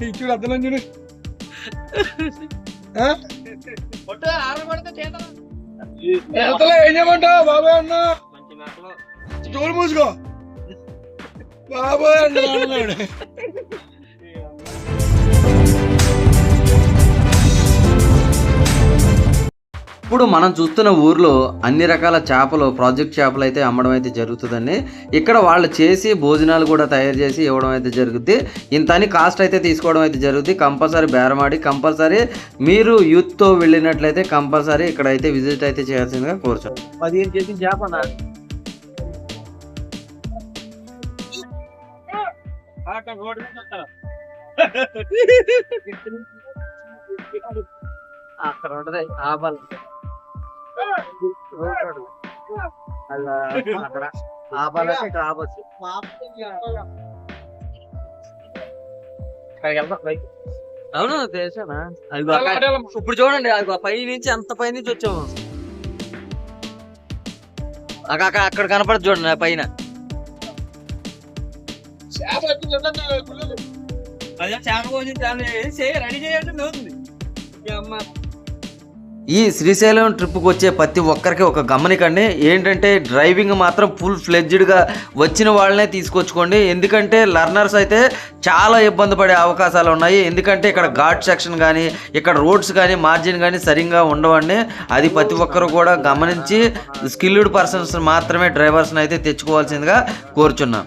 ඉච්චු අතනජන පොට ආරමට ඇතල එනමට බාබන්න චෝල් මුස්කෝ බාබන්න ఇప్పుడు మనం చూస్తున్న ఊర్లో అన్ని రకాల చేపలు ప్రాజెక్ట్ చేపలు అయితే అమ్మడం అయితే జరుగుతుందండి. ఇక్కడ వాళ్ళు చేసి భోజనాలు కూడా తయారు చేసి ఇవ్వడం అయితే జరుగుద్ది. ఇంత అని కాస్ట్ అయితే తీసుకోవడం అయితే జరుగుద్ది. కంపల్సరీ బేరమాడి కంపల్సరీ మీరు యూత్తో వెళ్ళినట్లయితే కంపల్సరీ ఇక్కడ అయితే విజిట్ అయితే చేయాల్సిందిగా కోరుచాం పదిహేను కేజీ చేపనా అక్కడ ఉంటది ఆపాలి అలా అక్కడ అవును తెలిసానా అది ఇప్పుడు చూడండి అది పై నుంచి అంత పై నుంచి వచ్చాము. అక్క- అక్కడ అక్కడ కనపడదు చూడండి ఆ పైన. అదే చేప కోసం రెడీ చేయాలంటే అవుతుంది. అమ్మ ఈ శ్రీశైలం ట్రిప్కి వచ్చే ప్రతి ఒక్కరికి ఒక గమనికండి. ఏంటంటే డ్రైవింగ్ మాత్రం ఫుల్ ఫ్లెడ్జ్డ్గా వచ్చిన వాళ్ళనే తీసుకొచ్చుకోండి. ఎందుకంటే లర్నర్స్ అయితే చాలా ఇబ్బంది పడే అవకాశాలు ఉన్నాయి. ఎందుకంటే ఇక్కడ ఘాట్ సెక్షన్ కానీ ఇక్కడ రోడ్స్ కానీ మార్జిన్ కానీ సరిగ్గా ఉండవండి. అది ప్రతి ఒక్కరు కూడా గమనించి స్కిల్డ్ పర్సన్స్ మాత్రమే డ్రైవర్స్ని అయితే తెచ్చుకోవాల్సిందిగా కోరుచున్నాం.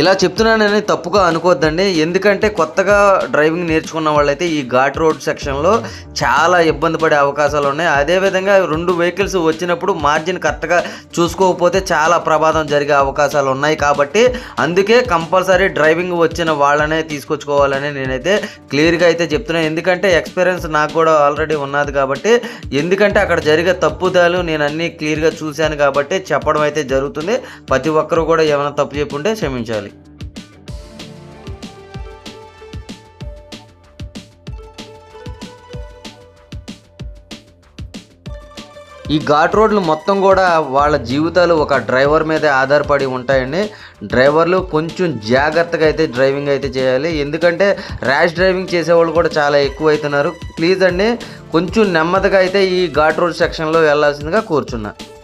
ఇలా చెప్తున్నానని తప్పుగా అనుకోవద్దండి ఎందుకంటే కొత్తగా డ్రైవింగ్ నేర్చుకున్న వాళ్ళైతే ఈ ఘాట్ రోడ్ సెక్షన్లో చాలా ఇబ్బంది పడే అవకాశాలు ఉన్నాయి. అదేవిధంగా రెండు వెహికల్స్ వచ్చినప్పుడు మార్జిన్ కరెక్ట్గా చూసుకోకపోతే చాలా ప్రమాదం జరిగే అవకాశాలు ఉన్నాయి కాబట్టి అందుకే కంపల్సరీ డ్రైవింగ్ వచ్చిన వాళ్ళనే తీసుకొచ్చుకోవాలని నేనైతే క్లియర్గా అయితే చెప్తున్నాను ఎందుకంటే ఎక్స్పీరియన్స్ నాకు కూడా ఆల్రెడీ ఉన్నది కాబట్టి ఎందుకంటే అక్కడ జరిగే తప్పుదాలు నేను అన్నీ క్లియర్గా చూశాను కాబట్టి చెప్పడం అయితే జరుగుతుంది. ప్రతి ఒక్కరు కూడా ఏమైనా తప్పు చెప్పుంటే క్షమించాలి. ఈ ఘాట్ రోడ్లు మొత్తం కూడా వాళ్ళ జీవితాలు ఒక డ్రైవర్ మీదే ఆధారపడి ఉంటాయండి. డ్రైవర్లు కొంచెం జాగ్రత్తగా అయితే డ్రైవింగ్ అయితే చేయాలి. ఎందుకంటే ర్యాష్ డ్రైవింగ్ చేసేవాళ్ళు కూడా చాలా ఎక్కువ అవుతున్నారు ప్లీజ్ అండి కొంచెం నెమ్మదిగా అయితే ఈ ఘాట్ రోడ్ సెక్షన్లో వెళ్ళాల్సిందిగా కూర్చున్నాను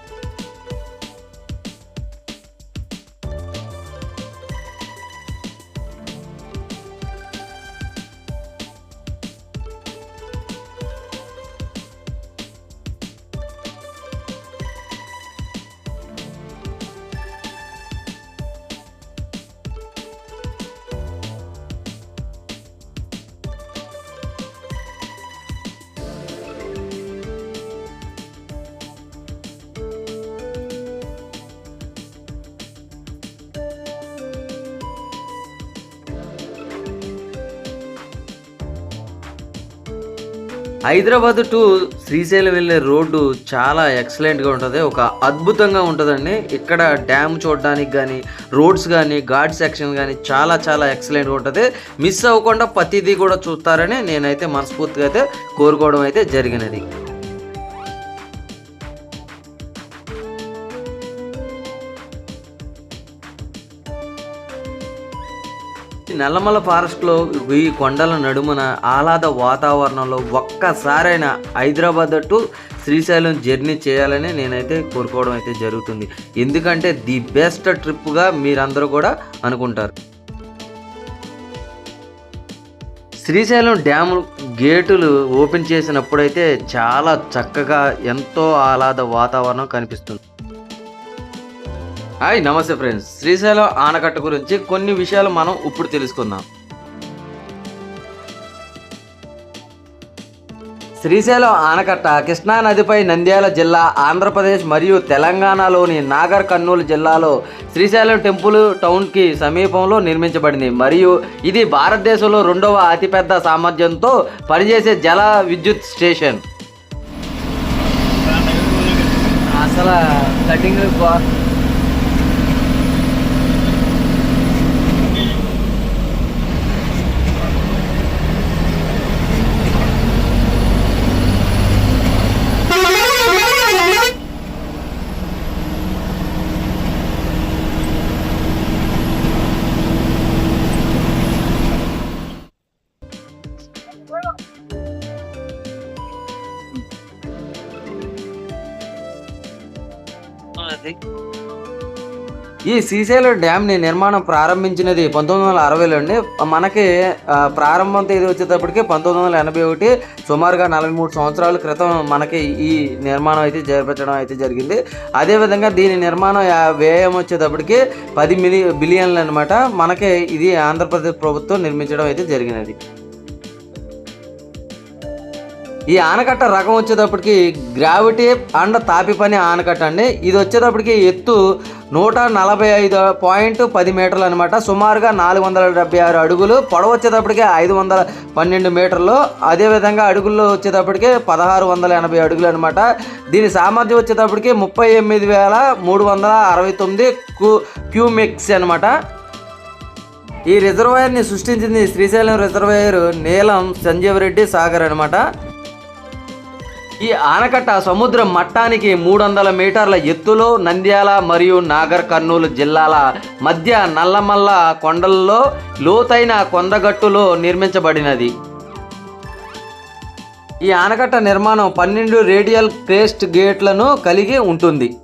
హైదరాబాద్ టు శ్రీశైలం వెళ్ళే రోడ్డు చాలా ఎక్సలెంట్గా ఉంటుంది. ఒక అద్భుతంగా ఉంటుందండి. ఇక్కడ డ్యామ్ చూడడానికి కానీ రోడ్స్ కానీ ఘాట్ సెక్షన్ కానీ చాలా చాలా ఎక్సలెంట్గా ఉంటుంది. మిస్ అవ్వకుండా ప్రతిదీ కూడా చూస్తారని నేనైతే మనస్ఫూర్తిగా అయితే కోరుకోవడం అయితే జరిగినది. నల్లమల ఫారెస్ట్లో ఈ కొండల నడుమున ఆహ్లాద వాతావరణంలో ఒక్కసారైనా హైదరాబాద్ టు శ్రీశైలం జర్నీ చేయాలని నేనైతే కోరుకోవడం అయితే జరుగుతుంది. ఎందుకంటే ది బెస్ట్ ట్రిప్గా మీరందరూ కూడా అనుకుంటారు. శ్రీశైలం డ్యామ్ గేటులు ఓపెన్ చేసినప్పుడైతే చాలా చక్కగా ఎంతో ఆహ్లాద వాతావరణం కనిపిస్తుంది. హాయ్ నమస్తే ఫ్రెండ్స్. శ్రీశైలం ఆనకట్ట గురించి కొన్ని విషయాలు మనం ఇప్పుడు తెలుసుకుందాం. శ్రీశైలం ఆనకట్ట కృష్ణా నదిపై నంద్యాల జిల్లా ఆంధ్రప్రదేశ్ మరియు తెలంగాణలోని నాగర్ కర్నూలు జిల్లాలో శ్రీశైలం టెంపుల్ టౌన్కి సమీపంలో నిర్మించబడింది. మరియు ఇది భారతదేశంలో రెండవ అతిపెద్ద సామర్థ్యంతో పనిచేసే జల విద్యుత్ స్టేషన్. అసలు కటింగ్ ఈ శ్రీశైలం డ్యామ్ని నిర్మాణం ప్రారంభించినది పంతొమ్మిది వందల అరవైలో అండి మనకి ప్రారంభం తేదీ వచ్చేటప్పటికి పంతొమ్మిది వందల ఎనభై ఒకటి సుమారుగా నలభై మూడు సంవత్సరాల క్రితం మనకి ఈ నిర్మాణం అయితే జరిపించడం అయితే జరిగింది. అదేవిధంగా దీని నిర్మాణం వ్యయం వచ్చేటప్పటికి పది మిలి బిలియన్లు అనమాట మనకి ఇది ఆంధ్రప్రదేశ్ ప్రభుత్వం నిర్మించడం అయితే జరిగినది. ఈ ఆనకట్ట రకం వచ్చేటప్పటికి గ్రావిటీ అండ్ తాపి పని ఆనకట్ట అండి. ఇది వచ్చేటప్పటికి ఎత్తు నూట నలభై ఐదు పాయింట్ పది మీటర్లు అనమాట సుమారుగా నాలుగు వందల డెబ్బై ఆరు అడుగులు. పొడవు వచ్చేటప్పటికి ఐదు వందల పన్నెండు మీటర్లు. అదేవిధంగా అడుగుల్లో వచ్చేటప్పటికి పదహారు వందల ఎనభై అడుగులు అనమాట దీని సామర్థ్యం వచ్చేటప్పటికి ముప్పై ఎనిమిది వేల మూడు వందల అరవై తొమ్మిది క్యూ క్యూమెక్స్ అనమాట ఈ రిజర్వాయర్ని సృష్టించింది శ్రీశైలం రిజర్వాయర్ నీలం సంజీవ్ రెడ్డి సాగర్ అనమాట ఈ ఆనకట్ట సముద్ర మట్టానికి మూడు వందల మీటర్ల ఎత్తులో నంద్యాల మరియు నాగర్ కర్నూలు జిల్లాల మధ్య నల్లమల్ల కొండల్లో లోతైన కొండగట్టులో నిర్మించబడినది. ఈ ఆనకట్ట నిర్మాణం పన్నెండు రేడియల్ క్రేస్ట్ గేట్లను కలిగి ఉంటుంది.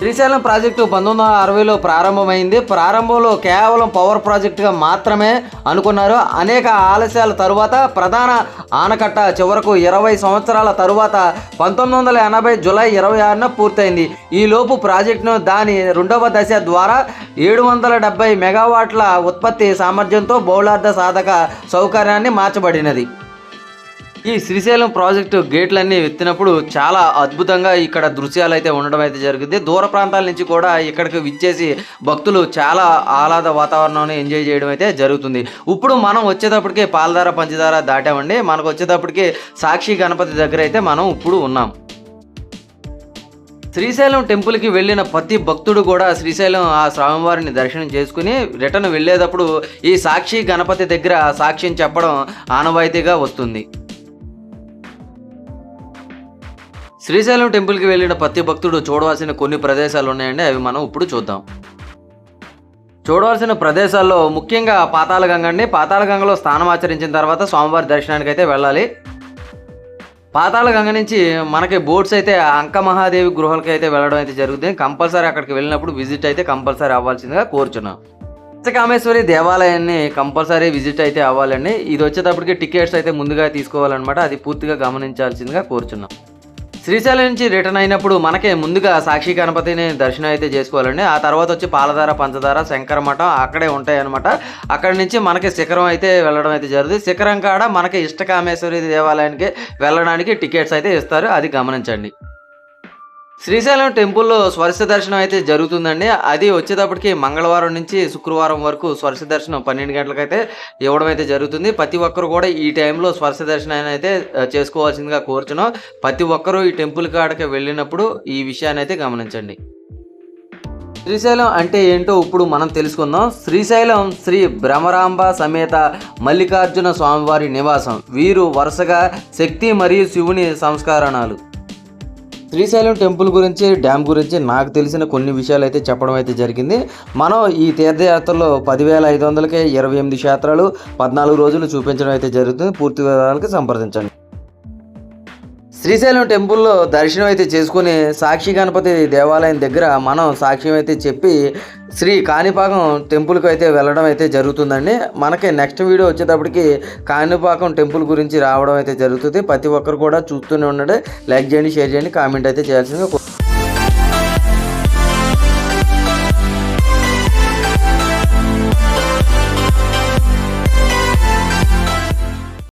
శ్రీశైలం ప్రాజెక్టు పంతొమ్మిది వందల అరవైలో ప్రారంభమైంది. ప్రారంభంలో కేవలం పవర్ ప్రాజెక్టుగా మాత్రమే అనుకున్నారు. అనేక ఆలస్యాల తరువాత ప్రధాన ఆనకట్ట చివరకు ఇరవై సంవత్సరాల తరువాత పంతొమ్మిది వందల ఎనభై జులై ఇరవై ఆరున పూర్తయింది. ఈలోపు ప్రాజెక్టును దాని రెండవ దశ ద్వారా ఏడు వందల డెబ్బై మెగావాట్ల ఉత్పత్తి సామర్థ్యంతో బౌలార్ధ సాధక సౌకర్యాన్ని మార్చబడినది. ఈ శ్రీశైలం ప్రాజెక్టు గేట్లన్నీ ఎత్తినప్పుడు చాలా అద్భుతంగా ఇక్కడ దృశ్యాలు అయితే ఉండడం అయితే జరిగింది. దూర ప్రాంతాల నుంచి కూడా ఇక్కడికి విచ్చేసి భక్తులు చాలా ఆహ్లాద వాతావరణాన్ని ఎంజాయ్ చేయడం అయితే జరుగుతుంది. ఇప్పుడు మనం వచ్చేటప్పటికి పాలధార పంచదార దాటామండి. మనకు వచ్చేటప్పటికి సాక్షి గణపతి దగ్గర అయితే మనం ఇప్పుడు ఉన్నాం. శ్రీశైలం టెంపుల్కి వెళ్ళిన ప్రతి భక్తుడు కూడా శ్రీశైలం ఆ స్వామివారిని దర్శనం చేసుకుని రిటర్న్ వెళ్ళేటప్పుడు ఈ సాక్షి గణపతి దగ్గర సాక్ష్యం చెప్పడం ఆనవాయితీగా వస్తుంది. శ్రీశైలం టెంపుల్కి వెళ్ళిన ప్రతి భక్తుడు చూడవలసిన కొన్ని ప్రదేశాలు ఉన్నాయండి అవి మనం ఇప్పుడు చూద్దాం. చూడవలసిన ప్రదేశాల్లో ముఖ్యంగా పాతాళగంగ అండి. పాతాళగంగలో స్నానం ఆచరించిన తర్వాత స్వామివారి దర్శనానికి అయితే వెళ్ళాలి. పాతాళగంగ నుంచి మనకి బోట్స్ అయితే అంక మహాదేవి గృహాలకి అయితే వెళ్ళడం అయితే జరుగుతుంది. కంపల్సరీ అక్కడికి వెళ్ళినప్పుడు విజిట్ అయితే కంపల్సరీ అవ్వాల్సిందిగా కోరుచున్నాం. పంచకామేశ్వరి దేవాలయాన్ని కంపల్సరీ విజిట్ అయితే అవ్వాలండి. ఇది వచ్చేటప్పటికి టికెట్స్ అయితే ముందుగా తీసుకోవాలన్నమాట. అది పూర్తిగా గమనించాల్సిందిగా కోరుచున్నాం. శ్రీశైలం నుంచి రిటర్న్ అయినప్పుడు మనకే ముందుగా సాక్షి గణపతిని దర్శనం అయితే చేసుకోవాలండి. ఆ తర్వాత వచ్చి పాలధార పంచదార శంకర మఠం అక్కడే ఉంటాయి అనమాట అక్కడి నుంచి మనకి శిఖరం అయితే వెళ్ళడం అయితే జరుగుతుంది. శిఖరం కాడ మనకి ఇష్టకామేశ్వరి దేవాలయానికి వెళ్ళడానికి టికెట్స్ అయితే ఇస్తారు. అది గమనించండి. శ్రీశైలం టెంపుల్లో స్వర్శ దర్శనం అయితే జరుగుతుందండి. అది వచ్చేటప్పటికి మంగళవారం నుంచి శుక్రవారం వరకు స్వర్శ దర్శనం పన్నెండు గంటలకైతే ఇవ్వడం అయితే జరుగుతుంది. ప్రతి ఒక్కరు కూడా ఈ టైంలో స్వర్శ దర్శనాన్ని అయితే చేసుకోవాల్సిందిగా కోరుచున్నాం. ప్రతి ఒక్కరూ ఈ టెంపుల్ కాడకి వెళ్ళినప్పుడు ఈ విషయాన్ని అయితే గమనించండి. శ్రీశైలం అంటే ఏంటో ఇప్పుడు మనం తెలుసుకుందాం. శ్రీశైలం శ్రీ భ్రమరాంబ సమేత మల్లికార్జున స్వామివారి నివాసం. వీరు వరుసగా శక్తి మరియు శివుని సంస్కరణలు. శ్రీశైలం టెంపుల్ గురించి డ్యామ్ గురించి నాకు తెలిసిన కొన్ని విషయాలు అయితే చెప్పడం అయితే జరిగింది. మనం ఈ తీర్థయాత్రలో పదివేల ఐదు వందలకే ఇరవై ఎనిమిది క్షేత్రాలు పద్నాలుగు రోజులు చూపించడం అయితే జరుగుతుంది. పూర్తి వివరాలకు సంప్రదించండి. శ్రీశైలం టెంపుల్లో దర్శనం అయితే చేసుకుని సాక్షి గణపతి దేవాలయం దగ్గర మనం సాక్ష్యం అయితే చెప్పి శ్రీ కాణిపాకం టెంపుల్కి అయితే వెళ్ళడం అయితే జరుగుతుందండి. మనకి నెక్స్ట్ వీడియో వచ్చేటప్పటికి కాణిపాకం టెంపుల్ గురించి రావడం అయితే జరుగుతుంది. ప్రతి ఒక్కరు కూడా చూస్తూనే ఉండండి. లైక్ చేయండి షేర్ చేయండి కామెంట్ అయితే చేయాల్సిందిగా